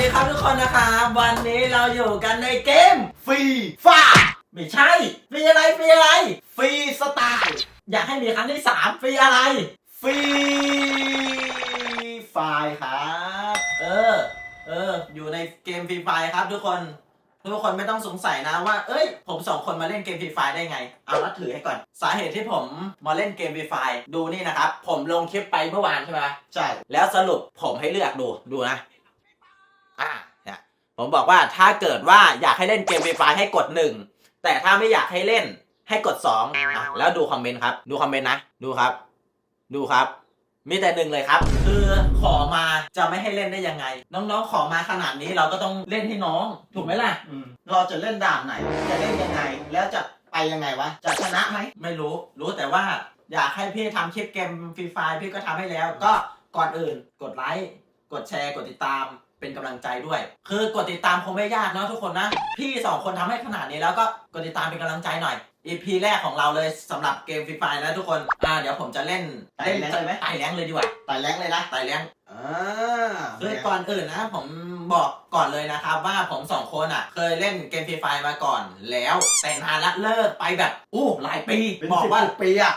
ดีครับทุกคนนะครับวันนี้เราอยู่กันในเกมฟรีฟ้าไม่ใช่ฟรีอะไรฟรีอะไรฟรีสไตล์อยากให้มีครั้งที่สามฟรีอะไรฟรีไฟล์ครับเออเออ อยู่ในเกมฟรีไฟครับทุกคนทุกคนไม่ต้องสงสัยนะว่า เอ้ย ผมสองคนมาเล่นเกมฟรีไฟได้ไง เอาละถือให้ก่อน สาเหตุที่ผมมาเล่นเกมฟรีไฟดูนี่นะครับ ผมลงคลิปไปเมื่อวานใช่ไหมใช่ แล้วสรุปผมให้เลือกดู ดูนะ อ่าเนี่ยผมบอกว่าถ้าเกิดว่าอยากให้เล่นเกมฟรีไฟให้กดหนึ่งแต่ถ้าไม่อยากให้เล่นให้กดสองอะแล้วดูคอมเมนต์ครับ ดูคอมเมนต์นะ ดูครับ ดูครับ มีแต่หนึ่งเลยครับ คือขอมาจะไม่ให้เล่นได้ยังไง น้องๆ ขอมาขนาดนี้เราก็ต้องเล่นให้น้อง ถูกไหมล่ะอืมเราจะเล่นด่านไหน จะเล่นยังไง แล้วจะไปยังไงวะ จะชนะไหม ไม่รู้ รู้แต่ว่าอยากให้พี่ทำคลิปเกมฟรีไฟพี่ก็ทำให้แล้ว ก็ก่อนอื่น กดไลค์ กดแชร์ กดติดตาม เป็นกำลังใจด้วย คือกดติดตามคงไม่ยากเนาะทุกคนนะ พี่สองคนทำให้ขนาดนี้แล้วก็กดติดตามเป็นกำลังใจหน่อย EP แรกของเราเลยสำหรับเกมฟรีไฟนะทุกคน อ่าเดี๋ยวผมจะเล่นไต่แรงเลยไหมไต่แรงเลยดีกว่าไต่แรงเลยนะไต่แรงอ่าคือก่อนอื่นนะผมบอกก่อนเลยนะครับว่าผมสองคนอะ เคยเล่นเกมฟรีไฟมาก่อนแล้วแต่นานละเลิกไปแบบอู้หลายปีเป็นบอกสิบว่าปีอะ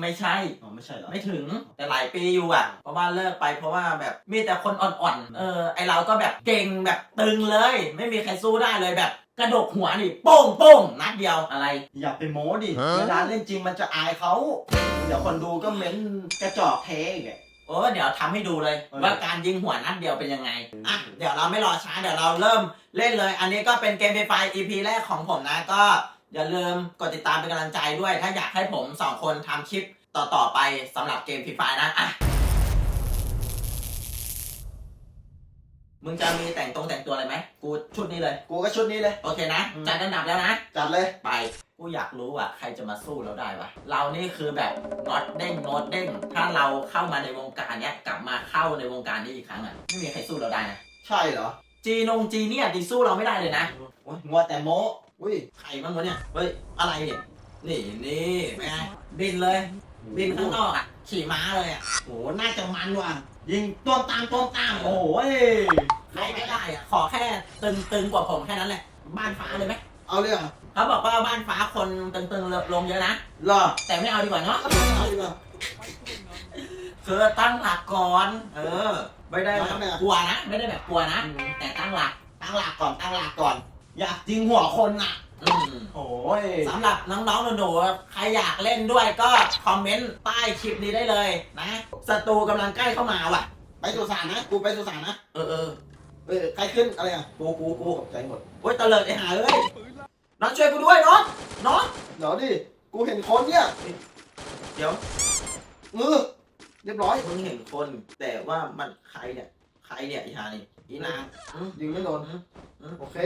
ไม่ใช่ อ๋อไม่ใช่เหรอ ไม่ถึงแต่หลายปีอยู่อะ เพราะว่าเลิกไปเพราะว่าแบบมีแต่คนอ่อนๆ เออไอเราก็แบบเก่งแบบตึงเลย ไม่มีใครสู้ได้เลยแบบกระดกหัวนี่โป้งโป้งนัดเดียวอะไร อย่าไปโม้ดิเวลาเล่นจริงมันจะอายเขา เดี๋ยวคนดูก็เม้นกระจอกเทอีกอะ โอ้เดี๋ยวทำให้ดูเลย เออ ว่าการยิงหัวนัดเดียวเป็นยังไงอะเออเดี๋ยวเราไม่รอช้าเดี๋ยวเราเริ่มเล่นเลย อันนี้ก็เป็นเกมฟรีไฟ EP แรกของผมนะก็ อย่าลืมกดติดตามเป็นกำลังใจด้วย ถ้าอยากให้ผมสองคนทำคลิปต่อ ๆ ไปสำหรับเกมฟรีไฟนะอะมึงจะมีแต่งตรงแต่งตัวอะไรไหม กูชุดนี้เลย กูก็ชุดนี้เลย โอเคนะ อืม จัดอันดับแล้วนะ จัดเลย ไป กูอยากรู้อะใครจะมาสู้เราได้วะ เรานี่คือแบบน็อตเด้งโน็อตเด้ง ถ้าเราเข้ามาในวงการเนี้ย กลับมาเข้าในวงการนี้อีกครั้งอะ ไม่มีใครสู้เราได้นะ ใช่เหรอจีนงจีเนี่ยตีสู้เราไม่ได้เลยนะ โอ้ยงัวแต่โม้ อุ้ยใครบ้างวะเนี่ย เฮ้ย อะไรเนี่ย นี่นี่เป็นไงบินเลย บินข้างนอกอะ ขี่ม้าเลยอะโอ้โห น่าจะมันว่ะ ยิงตัวตามตัวตาม โอ้ยใครไม่ได้อะ ขอแค่ตึงตึงกว่าผมแค่นั้นแหละ บ้านฟ้าเลยไหมเอาเลยเหรอเขาบอกว่าบ้านฟ้าคนตึงตึงๆลงเยอะนะ เหรอ แต่ไม่เอาดีกว่าเนาะ เอาดีกว่าคือตั้งหลักก่อน เออ ไม่ได้แบแล้วบเนี่ยกลัวนะ ไม่ได้แบบกลัวนะอืมแต่ตั้งหลัก ตั้งหลักก่อน ตั้งหลักก่อน อยากยิงหัวคนอะ อืมโอ้ย สำหรับน้องๆหนูๆใครอยากเล่นด้วยก็คอมเมนต์ใต้คลิปนี้ได้เลยนะศัตรูกำลังใกล้เข้ามาว่ะ ไปสุสานนะ กูไปสุสานนะ เออเออเออ ใครขึ้นอะไรอะ กูกูกูตกใจหมดโอ๊ยตะเลิดไอ้หาเอ้ยน้องช่วยกูด้วยน้องน้องเดี๋ยวดิ กูเห็นคนเนี่ยเดี๋ยวมือเรียบร้อย มึงเห็นคนแต่ว่ามันใครเนี่ย ใครเนี่ยไอ้หานี่ อีนางอืมยิงไม่โดนอืมอืมโอเค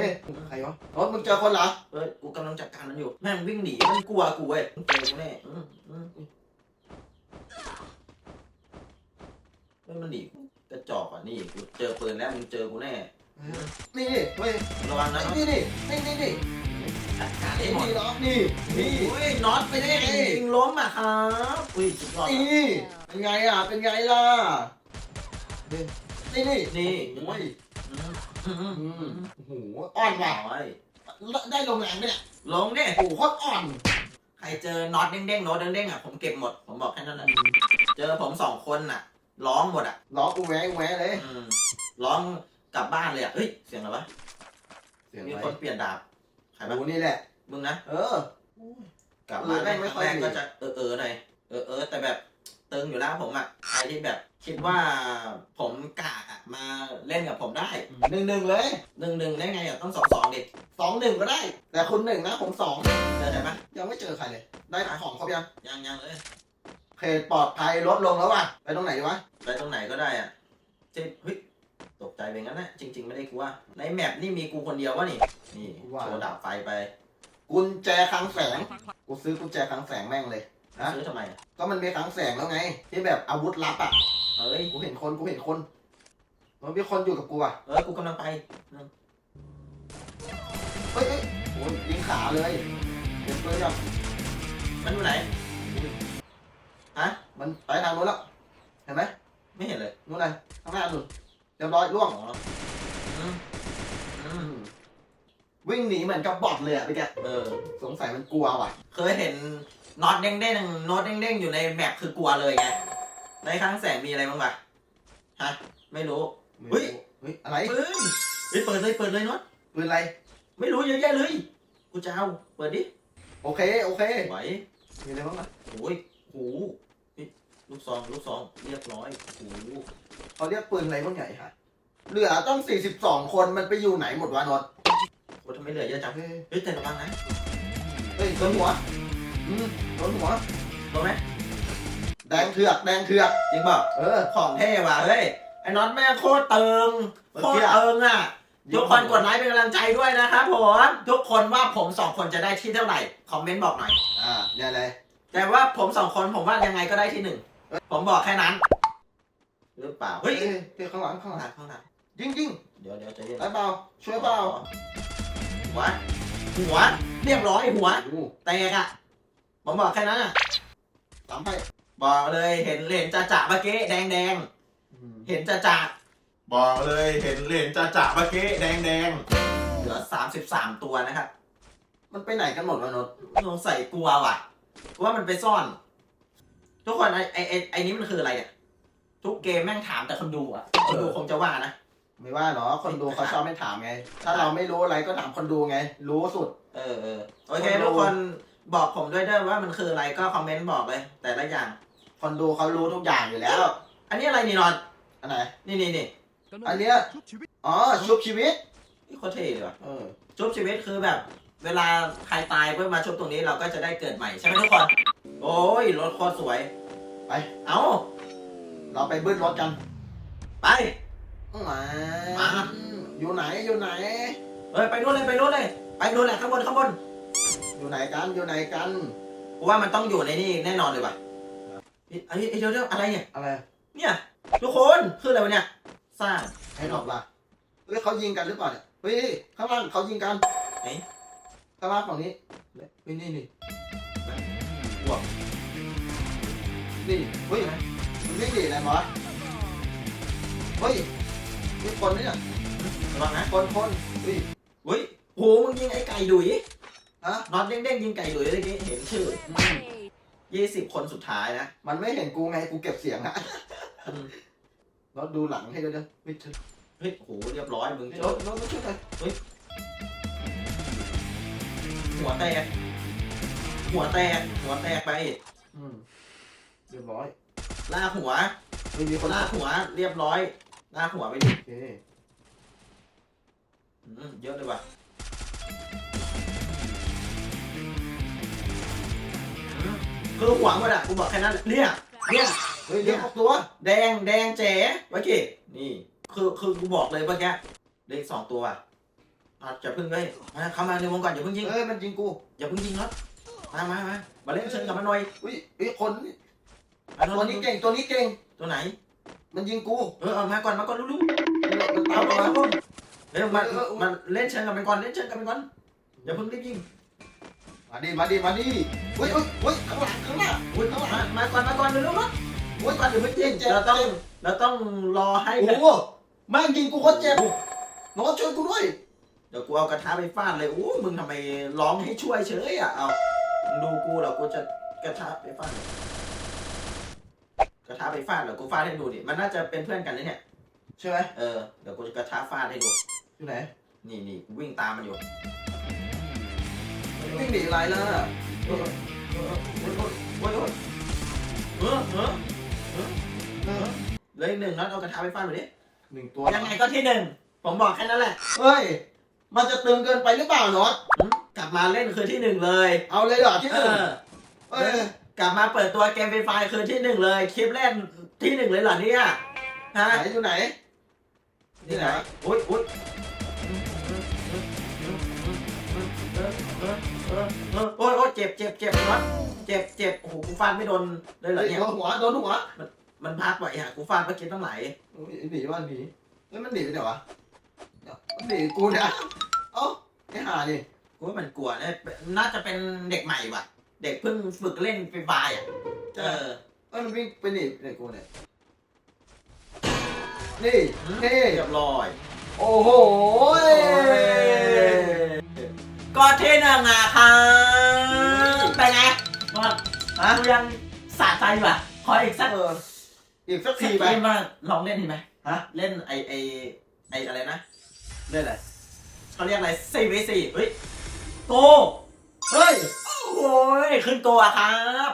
ใครวะรถมึงเจอคนเหรอเอ้ยกูกำลังจัดการมันอยู่ แม่งวิ่งหนีมันกลัวกูเว้ยมึงเจอกูแน่อืมอืมอืมเฮ้ยมันหนีกูกระจอกอะนี่กูเจอปืนแล้วมึงเจอกูแน่นี่นี่เฮ้ยระวังนะนี่นี่นี่นี่นี่จัดการนี่ให้หมดนี่เนาะนี่นี่อุ้ยน็อตไปได้ไงยิงล้มอะครับอุ้ยสุดยอดนี่เป็นไงอะเป็นไงล่ะ นี่นี่นี่โอ้ยอืมอืมอืมอือืมมโอ้โหอ่อนว่ะโอ้ยได้ลงแรงไหมเนี่ยลงดิโอ้โหโคตรอ่อนใครเจอน็อตเด้งๆโน้ตเด้งๆอะผมเก็บหมด ผมบอกแค่นั้นแหละเจอผมสองคนน่ะ ร้องหมดอะล้อกูแหวะแหวะเลย อืมร้องกลับบ้านเลยอะเฮ้ยเสียงอะไรวะเสียงมีอะไรคนเปลี่ยนดาบใครบ้างกูนี่แหละ มึงนะ เออ กลับบ้านเออแม่งไม่ค่อยแรกดีก็จะเออเออหน่อยเออเออแต่แบบ ตึงอยู่แล้วผมอะใครที่แบบคิดว่าผมกากอะมาเล่นกับผมได้หนึ่งหนึ่งเลยหนึ่งหนึ่งได้ไงอะต้องสองสองดิสองหนึ่งก็ได้ แต่คุณหนึ่งนะผมสองเจอได้ไหมยังไม่เจอใครเลย ได้ของครบยังยังยังเลยเขตปลอดภัยลดลงแล้วว่ะไปตรงไหนดีวะไปตรงไหนก็ได้อะเจ๊เฮ้ยตกใจไปงั้นนะจริง ๆ ไม่ได้กลัวในแมปนี่มีกูคนเดียววะนี่นี่โชว์ดาบไฟไป กุญแจคลังแสงกูซื้อกุญแจคลังแสงแม่งเลย ฮะ ซื้อทำไมอะก็มันมีคลังแสงแล้วไง ที่แบบอาวุธลับอะเฮ้ย กูเห็นคนกูเห็นคนมันมีคนอยู่กับกูอะเออ กูกำลังไป เฮ้ยเฮ้ยโอ้ยยิงขาเลยเห็นปืนยังมันอยู่ไหนฮะมันไปทางนู้นแล้วเห็นไหมไม่เห็นเลยนู้นเลยข้างหน้านู่นเรียบร้อยล่วงอ๋อวิ่งหนีเหมือนกับบอทเลยอะพี่แกเออ สงสัยมันกลัวว่ะ เคยเห็น น็อตเด้งๆน็อตเด้งๆอยู่ในแมปคือกลัวเลยไงในครั้งแสงมีอะไรบ้างปะฮะ ไม่รู้เฮ้ยเฮ้ยอะไรปืนเฮ้ยเปิดเลยเปิดเลยน็อตปืนอะไร ไม่รู้เยอะแยะเลยกูจะเอาเปิดดิโอเคโอเคไหวมีอะไรบ้างล่ะโอ้ยโอ้โหนี่ลูกซองลูกซองเรียบร้อยโอ้โหเขาเรียกปืนอะไรบ้างใหญ่ฮะเหลือต้อง42คนมันไปอยู่ไหนหมดวะนนท์โอ้ทำไมเหลือเยอะจังเฮ้ยเฮ้ยแต่ระวังนะเฮ้ยโดนหัว อืมโดนหัวโดนไหมแดงเถือกแดงเถือกจริงเปล่าเออ ของเท่ว่ะเฮ้ยไอ้น็อตแม่งโคตรเติงเมื่อโคกี้ตรอะเติงอะ ทุกคนกดไลค์เป็นกำลังใจด้วยนะครับผมทุกคนว่าผมสองคนจะได้ที่เท่าไหร่คอมเมนต์บอกหน่อย อ่าเนี่ยเลยแต่ว่าผมสองคนผมว่ายังไงก็ได้ที่หนึ่งผมบอกแค่นั้นหรือเปล่าเฮ้เฮ้ยยเฮ้ยข้างหลังข้างข้างหหลัลังงข้างหลังยิงยิงเดี๋ยวเดี๋ยวใจเย็นได้เปล่าช่วยเปล่าหัวหัวเรียบร้อยหัวโอ้โหแตกอะ ผมบอกแค่นั้นอะตามไปบอกเลยเห็นเห็นจ่าจ่าเมื่อกี้แดงแดงอืมเห็นจ่าจ่าบอกเลยเห็นเหรียญจ่าจ่าเมื่อกี้แดงแดงเหลือสามสิบสามตัวนะครับ มันไปไหนกันหมดวะนนท์สงสัยกลัวว่ะกลัวมันไปซ่อน ทุกคนไอไอไอไอนี้มันคืออะไรเนี่ยทุกเกมแม่งถามแต่คนดูอะคนดูคงจะว่านะไม่ว่าหรอคนดูเขาชอบไม่ถามไง ถ้าเราไม่รู้อะไรก็ถามคนดูไง รู้สุด เออเออโอเคคนดูทุกคน บอกผมด้วยเด้อว่ามันคืออะไรก็คอมเมนต์บอกเลย แต่ละอย่าง คนดูเขารู้ทุกอย่างอยู่แล้ว อันนี้อะไรนี่นอน อันไหน นี่นี่นี่อันเนี้ยอ๋อชุบชีวิตนี่โคตรเท่เลยว่ะเออชุบชีวิตคือแบบ เวลาใครตายเพื่อมาชุบตรงนี้เราก็จะได้เกิดใหม่ใช่ไหมทุกคน โอ้ยรถโคตรสวย ไป เอาเราไปบึ้นรถกัน ไปมามาอยู่ไหนอยู่ไหนเฮ้ยไปนู่นเลยไปนู่นเลยไปนู่นแหละข้างบนข้างบน อยู่ไหนกันอยู่ไหนกันกูว่ามันต้องอยู่ในนี่แน่นอนเลยว่ะเฮ้ยเฮ้ยเฮ้ยเดี๋ยวเดี๋ยวอะไรเนี่ย อะไร เนี่ยทุกคนคืออะไรวะเนี่ยสร้างให้ดอกล่ะเฮ้ยเขายิงกันหรือเปล่าเนี่ยเฮ้ยข้างล่างเขายิงกันไหนข้างล่างฝั่งนี้เฮ้ยนี่นี่บวกนี่เฮ้ยมันไม่ดีอะไรวะเฮ้ยมีคนเนี่ยระวังนะคนคนเฮ้ยเฮ้ยโหมึงยิงไอ้ไก่ดุย ฮะน็อตเด้งๆยิงไก่ดุยเมื่อกี้เห็นชื่อยี่สิบคนสุดท้ายนะ มันไม่เห็นกูไงกูเก็บเสียงอะอืมรถดูหลังให้ด้วยนะไม่ถึงเฮ้ยโหเรียบร้อยมึงรถรถไม่ช่วยเลยหัวแตก หัวแตก หัวแตกไปอืมเรียบร้อยลากหัวไม่มีคนลากหัว เรียบร้อยลากหัวไปดิโอเคอืมเยอะเลยว่ะ คือหัวหมดอะกูบอกแค่นั้นเนี่ยเนี่ยเฮ้ยเรียกออกตัว แดงแดงเจ๋ไว้กี่นี่ คือคือกูบอกเลยเมื่อกี้เลขสองตัวอะอะจะพึ่งเลยมาเข้ามาในวงก่อนอย่าเพิ่งยิงเอ้ยมันยิงกูอย่าเพิ่งยิงน็อตมามามามาเล่นเชิงกับมันหน่อยอุ้ยเฮ้ยคนมาตัวนี้เก่งตัวนี้เก่งตัวไหน มันยิงกูเออเอามาก่อนมาก่อนรู้มันๆตาเอามไปมาครับผมเร็วมาเออเออมาเล่นเชิงกับมันก่อนเล่นเชิงกับมันก่อนอย่าเพิ่งรีบยิง มาดิมาดิมาดิเฮ้ยเฮ้ยเฮ้ยข้างหลังข้างหน้าอุ้ยมามาก่อนมาก่อนเร็วๆนะเฮ้ยก่อนเดี๋ยวไม่เจ็บเจ็บเราต้องเจ็บเราต้องรอให้โอ้แบบโหแม่งยิงกูโคตรเจ็บน้องช่วยกูด้วย เดี๋ยวกูเอากระทะไปฟาดเลยโอ้มึงทำไมร้องให้ช่วยเฉยอะเอามึงดูกูเหรอกูจะกระทะไปฟาดกระทะไปฟาดเหรอกูฟาดให้ดูดิมันน่าจะเป็นเพื่อนกันนะเนี่ยใช่ไหมเออเดี๋ยวกูจะกระทะฟาดให้ดูอยู่ไหนนี่นี่กูวิ่งตามมันอยู่ วิ่งหนีอะไรล่ะเออเออโอ้ยโอ้ยโอ้ยโอ้ยเออเออเออเลยหนึ่งนัดเอากระทะไปฟาดไปดิ หนึ่งตัวยังไงก็ที่หนึ่ง ผมบอกแค่นั้นแหละ เฮ้ย มันจะตึงเกินไปหรือเปล่าน็อตหืมกลับมาเล่นคือที่หนึ่งเลย เอาเลยเหรอที่หเอนึ่งอ เอ้ยกลับมาเปิดตัวเกมฟรีไฟคือที่หนึ่งเลย คลิปแรกที่หนึ่งเลยเหรอเนี่ย ฮะ ไหนอยู่ไหนที่ไหน อุ้ยอุ้ย โอ้ยโอ้ยเจ็บเจ็บเจ็บน็อตเจ็บเจ็บโอ้โหกูฟาดไม่โดนเลยเหรอเฮ้ยเนี่ยโดนหัวโดนหัวมันพักไว้ฮะกูฟาดเมื่อกี้ต้องไหลเฮ้ยหนีว่าหนีเฮ้ยมันหนีไปไหนวะเดี๋ยวมันหนีกูเนี่ยเอ้าไอ้ห่านี่กูว่ามันกลัวเนี่ยน่าจะเป็นเด็กใหม่ว่ะ เด็กเพิ่งฝึกเล่นฟรีไฟอะเออเอ้ยมันวิ่งไปหนีไปไหนกูเนี่ยนี่นี่เรียบร้อย โอ้โหโอ้ย ก็ที่หนึ่งอะครับเป็นไงนอนฮะกูยังสะใจว่ะ ขออีกสักเอออีกสักทีทีไปไปมาลองเล่นดีไหมฮะเล่นไอไอไออะไรนะเล่นอะไรเขาเรียกอะไร c v 4เฮ้ยโกเฮ้ยโอ้ยขึ้นโกอะครับ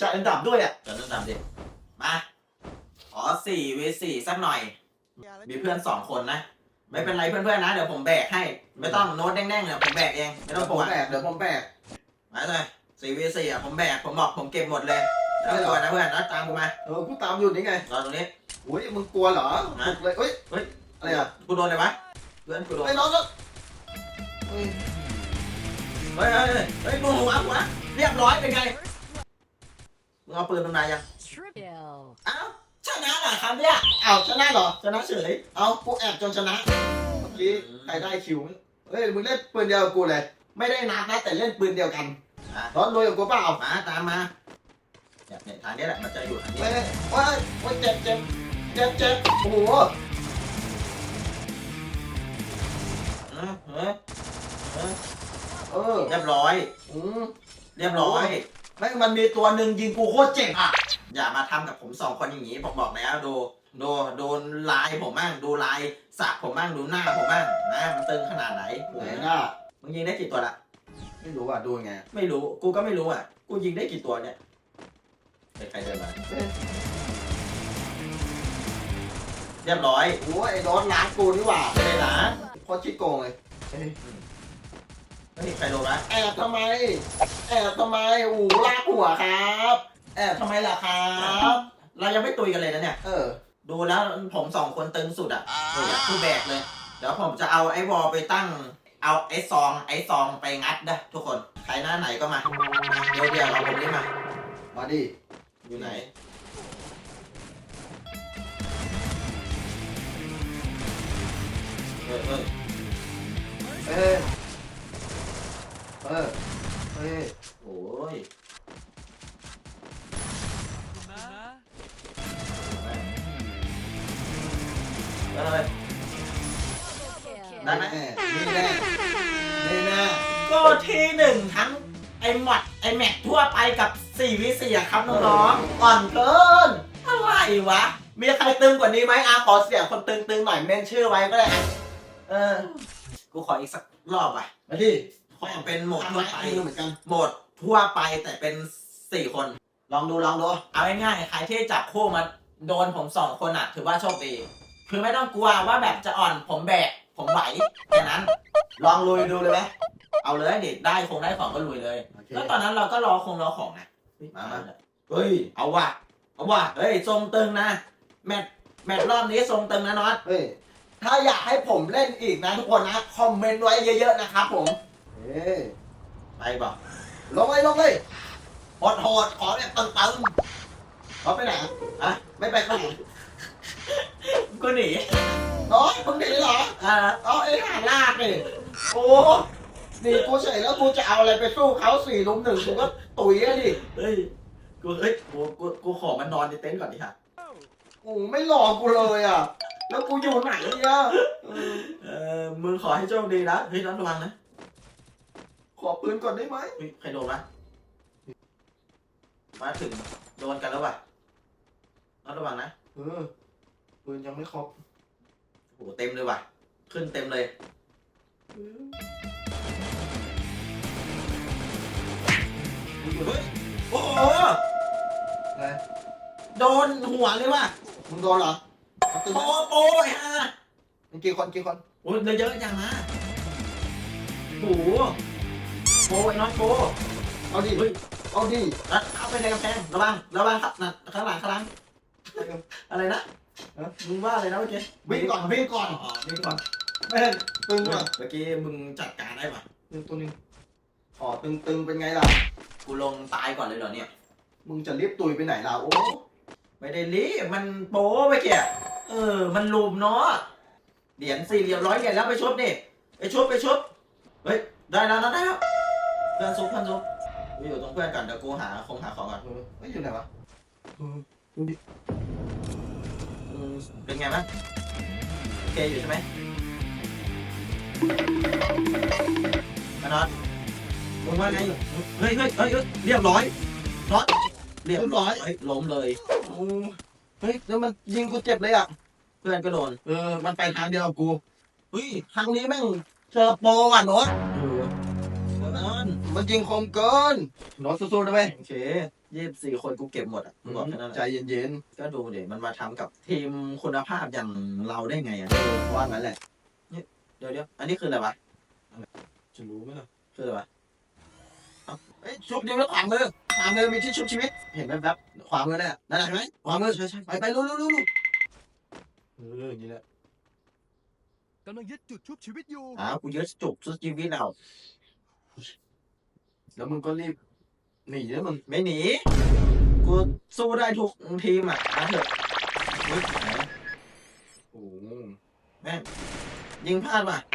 จัดอันดับด้วยอะเดี๋ยวเริ่มตามดิมาขอ4 v 4สักหน่อย มีเพื่อนสองคนนะ ไม่เป็นไรเพื่อนๆนะ เดี๋ยวผมแบกให้ ไม่ต้องโน้ตแน่งๆเนี่ยผมแบกเองไม่เดี๋ต้ยอวงผกมลัวแบกเดี๋ยวผมแบก มาเลย4 v 4อะผมแบกผมบอกผมเก็บหมดเลยไม่ต้องกลัวนะเพื่อนนะตามกูมาเออกูตามอยู่นี่ไงรอตรงนี้ อุ้ยมึงกลัวเหรอฮะ บุกเลยเฮ้ยเฮ้ยอะไรอะกูโดนเลยวะเพื่อนกูโดน ไอ้น้องก็เฮ้ยเฮ้ยเฮ้ยเฮ้ยเฮ้ยกูหัวหัวเรียบร้อยเป็นไง มึงเอาปืนตรงไหนยัง Triple. อ้าว ชนะเหรอครับเนี่ยอ้าวชนะเหรอ ชนะเฉย เอากูแอบจนชนะ เมื่อกี้ใครได้คิวเฮ้ย มึงเล่นปืนเดียวกับกูเลย ไม่ได้นับนะแต่เล่นปืนเดียวกันอะร้อนรวยกับกูเปล่ามาตามมาเนี่ยเนี่ยทางนี้แหละมันจะอยู่ทางนี้เฮ้ยเฮ้ยเฮ้ยเจ็บเจ็บเจ็บเจ็บโอ้โหเออเออเออเออเรียบร้อย อืม เรียบร้อย แม่งมันมีตัวหนึ่งยิงกูโคตรเจ็บอะ อย่ามาทำกับผมสองคนอย่างนี้ผมบอกแล้วดูดูดูลายผมบ้างดูลายสักผมบ้างดูหน้าผมบ้างนะมันตึงขนาดไหนไหนน่ะมึงยิงได้กี่ตัวละไม่รู้อะดูยังไงไม่รู้กูก็ไม่รู้อะ กูยิงได้กี่ตัวเนี่ยเฮ้ยใครเดินมาเอ้ยเรียบร้อยโอ้ยไอ้ร้อนล้างกูนี่หว่าไม่ได้ล้างโคตรชิโกงเลยเอ้ย เฮ้ยใครโดนวะแอบทำไม แอบทำไมโอ้โหลากหัวครับ แอบทำไมล่ะครับ เรายังไม่ตุยกันเลยนะเนี่ย เออ ดูแล้วผมสองคนตึงสุดอะเออคือแบกเลย เดี๋ยวผมจะเอาไอ้วอลไปตั้ง เอาไอ้ซอง ไอ้ซองไปงัดนะทุกคน ใครหน้าไหนก็มา เดี๋ยวเดี๋ยวเราผมนี่มา มาดิ อยู่ไหน เออเออเอ้ยเออเฮ้ยโอ้ยแล้วอะไร Kill. ได้ไหมแน่นี่แน่นี่แน่ก็ที่หนึ่งทั้งไอ้หมัดไอ้แม็กทั่วไปกับ4วิ4อะครับน้องๆอ่อนเกินอะไรวะ มีใครตึงกว่านี้ไหมอาขอเสียงคนตึงๆหน่อยเมนชื่อไว้ก็ได้ เออ กูขออีกสักรอบอะมาดิ ขอเป็นโหมดทำทั่วไมไปเหมือนกันโหมดทั่วไปแต่เป็นสี่คน ลองดูลองดูเอาง่ายๆใครที่จับคู่มาโดนผมสองคนอะ ถือว่าโชคดีคือไม่ต้องกลัวว่าแบบจะอ่อนผมแบกผมไหวแค่นั้น ลองลุยดูเลยไหมเอาเลยเด็ดได้คงได้ของก็ลุยเลยโอเคแล้วตอนนั้นเราก็รอคงรอของนะมามาเฮ้ยเอาว่ะเอาว่ะเฮ้ยทรงตึงนะแมตช์แมตช์รอบนี้ทรงตึงนะน็อตเฮ้ยถ้าอยากให้ผมเล่นอีกนะทุกคนนะ คอมเมนต์ไว้เยอะๆนะครับผม เฮ้ยไปบอกลงเลยลงเลยโหดโหดๆขอแบบตึงๆเขาไปไหนอะไม่ไปข้างหลังกูหนีน้อยมึงหนีเหรออ่าเอาไอ้ห่าลากนี่โอ้หนี่กูเฉยแล้วกูจะเอาอะไรไปสู้เขาสี่ลุมหนึ่งกูก็ตุ๋ยอะดิเฮ้ยกูเฮ้ยกูกูกูขอมันนอนในเต็นท์ก่อนดิค่ะโอ้ไม่หลอกกูเลยอะ แล้วกูอยู่ไหนเนี่ยเออเออมึงขอให้โชคดีนะเฮ้ยน็อตระวังนะ ขอปืนก่อนได้ไหมเฮ้ยใครโดนวะมาถึงโดนกันแล้วว่ะน็อตระวังนะเออปืนยังไม่ครบโหเต็มเลยว่ะ ขึ้นเต็มเลยเฮ้ย โอ้โห ไงโดนหัวเลยว่ะ มึงโดนเหรอเอาตึงโปไหมโป้ไอ้ห่ามีกี่คนกี่คนโอ้ยเยอะจังนะโอ้โห โปไอ้น้อยโปเอาดิเฮ้ยเอาดิแล้วเข้าไปในกำแพงระวังระวังครับนะข้างหลังข้างหลังอะไรนะเอ้ามึงว่าอะไรนะเมื่อกี้วิ่งก่อนวิ่งก่อนอ๋อวิ่งก่อนแม่งตึงเมื่อะอกี้มึงจัดการได้ปะตึงตัวนึงขอตึงตึงเป็นไงล่ะกูลงตายก่อนเลยเหรอเนี่ย มึงจะรีบตุยไปไหนล่ะโอ้ไม่ได้รีบมันโป้ไปแกเออ มันลูมเนาะเหรียญสี่เหรียญร้อยเหรียญแล้วไปชุบดิไปชุบไปชุบเฮ้ยได้แล้วนะได้แล้วเพื่อนซุปเพื่อนซุปกูอยู่ตรงเพื่อนก่อนเดี๋ยวกูหาคงหาของก่อนเออไม่อยู่ไหนวะเอออืมเป็นไงบ้างโอเคอยู่ใช่ไหมมานอตมึงว่าไงเฮ้ยเฮ้ยเฮ้ยเฮ้ยเรียบร้อยน็อตเรียบร้อยเฮ้ยล้มเลยเฮ้ยแล้วมันยิงกูเจ็บเลยอะเพื่อนก็โดนเออมันไปทางเดียวกับกูเฮ้ยครั้งนี้แม่งเจอโปรว่ะนอตเออน็อต มันยิงคมเกินโน้ตสู้ๆนะเว้ยโอเคยี่สิบสี่คนกูเก็บหมดอะมึงบอกแค่นั้นแหใจละเย็นก็ดูเดี๋ยวมันมาทำกับทีมคุณภาพอย่างเราได้ไงอะๆว่างั้นแหละเดี๋ยวเดี๋ยวอันนี้คืออะไรวะจะรู้ไหมล่ะคืออะไรวะเอ้ยชุบนิ้วแล้วขวามือขวามือมีที่ชุบชีวิต เห็นแวบๆขวามือเนี่ยนั่นแหละเห็นไหมขวามือใช่ใช่ไปไปรู้รู้รู้รู้เอออย่างนี้แหละกำลังยึดจุดชุบชีวิตอยู่ อ้าวกูยึดจุกสุดชีวิตเรา แล้วมึงก็รีบหนีแล้วมึงไม่หนี กูสู้ได้ทุกทีมอะมาเถอะเฮ้ยไหนโอ้โหแม่งยิงพลาดว่ะไอ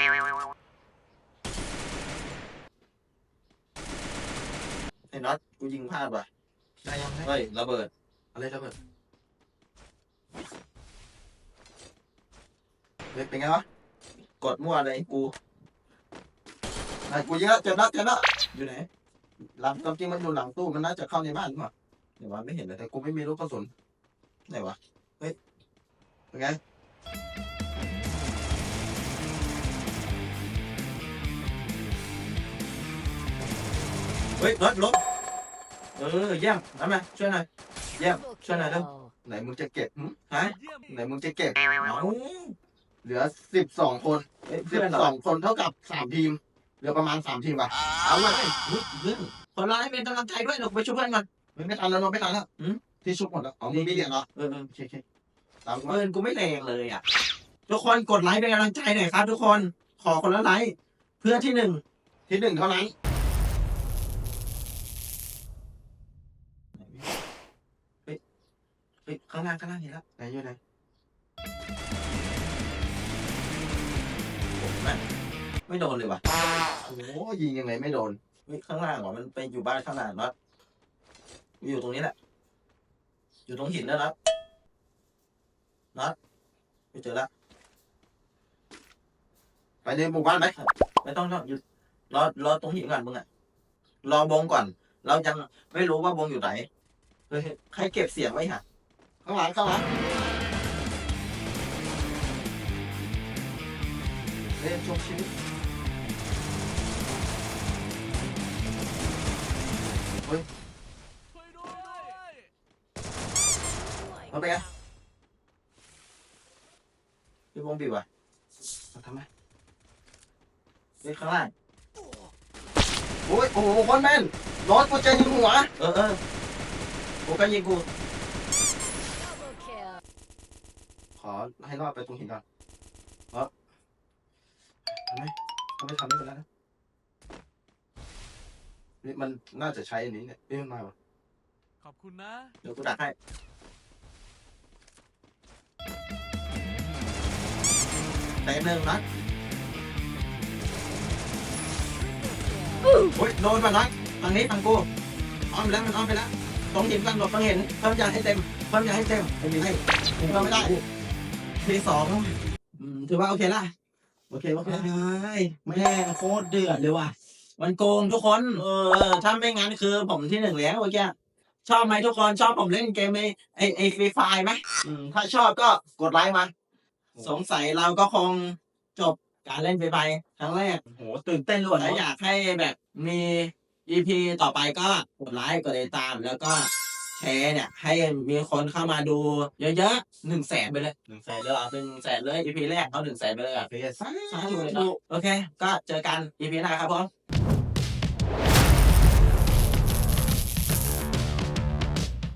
้น็อตกูยิงพลาดว่ะได้ยังไงเฮ้ยระเบิด อะไรระเบิดเฮ้ยเป็นไงวะ กดมั่วเลยกูไหนกูยิงแล้วเจ็บแล้วเจ็บแล้วอยู่ไหน หลังความจริงมันอยู่หลังตู้มันน่าจะเข้าในบ้านมั้งเดี๋ยวว่าไม่เห็นเลยแต่กูไม่มีลูกกระสุนไหนวะเป็นไงเฮ้ยน็อตลบเออเยี่ยมทำไมาช่วยหน่อยเยี่ยม Double ช่วยหน่อยเร็ว kill. ไหนมึงจะเก็บหึฮะเยี่ยมไหนมึงจะเก็บเอาเหลือสิบสองคนเฮ้ยสิเพื่บอนเหรสอองคนเท่ากับสามทีมเห ลือประมาณสามทีมป่ะเอาว่ะเฮ้ยเพื่อนคนร้ายเป็นกำลังใจด้วยเดี๋ยวไปช่วยเพื่อนก่อนเฮ้ยไม่ทันแล้วน้องไม่ทันแล้วหืมที่ชุบหมดแล้วอ๋อมึงมีเหรียญเหรอเออเออโอเคโอเคตามกูมาเพื่อนกูไม่แรงเลยอะทุกคนกดไลค์เป็นกำลังใจหน่อยครับ ทุกคนขอคนละไลค์เพื่อที่หนึ่งที่หนึ่งเท่านั้นเฮ้ยข้างล่างข้างล่างเห็นแล้วไหนอยู่ไหนโอ้โหแม่ง ไม่โดนเลยว่ะโอ้โหยิงยังไงไม่โดนเฮ้ยข้างล่างเหรอมันไปอยู่บ้านข้างล่างน็อตอยู่ตรงนี้แหละ อยู่ตรงหินนะน็อตน็อตไปเจอแล้วไปในหมู่บ้านไหมไม่ต้องต้องหยุดรอรอตรงหินก่อนมึงอะรอบงก่อน เรายังไม่รู้ว่าบงอยู่ไหนเฮ้ยใครเก็บเสียงไว้ฮะข้างหลังข้างหลังเล่นชุบชีวิต เอาไปไงพี่บงบีบว่ะเอาทำไมเฮ้ยข้างล่างโอ้ยโอ้โหคนแม่นรถกูจะยิงหัวเออเออกูก็ยิงกูขอให้รอดไปตรงหินก่อนเพราะทำไมถ้าไม่ทำไม่เป็นไรนะนี่มันน่าจะใช้อันนี้เนี่ยเอ้ยมันมาวะขอบคุณนะ เดี๋ยวกูดักให้ แต่หนึ่งนัดโอ้ยโดนมานัดทางนี้ทางกูอ้อมไปแล้วมันอ้อมไปแล้วตรงหินกันหลบตรงหินเพิ่มยาให้เต็มเพิ่มยาให้เต็มไม่มีให้ผมก็ไม่ได้ทีสองอืมถือว่าโอเคละโอเคโอเคแม่งโคตรเดือดเลยว่ะมันโกงทุกคน เออถ้าไม่งั้นคือผมที่หนึ่งแล้วเมื่อกี้ชอบไหมทุกคนชอบผมเล่นเกมไอไอไอฟรีไฟไหมอืมถ้าชอบก็กดไลค์มา สงสัยเราก็คงจบการเล่นฟรีไฟครั้งแรกโหตื่นเต้นเลยถ้าอยากให้แบบมี EP ต่อไปก็กดไลค์กดติดตาม แล้วก็แชร์เนี่ย ให้มีคนเข้ามาดูเยอะๆหนึ่งแสนไปเลยหนึ่งแสนเลยเหรอหนึ่งแสนเลย EP แรกเอาหนึ่งแสนไปเลยอะเฟสสาธุเลยเนาะโอเค ก็เจอกัน EP หน้าครับผม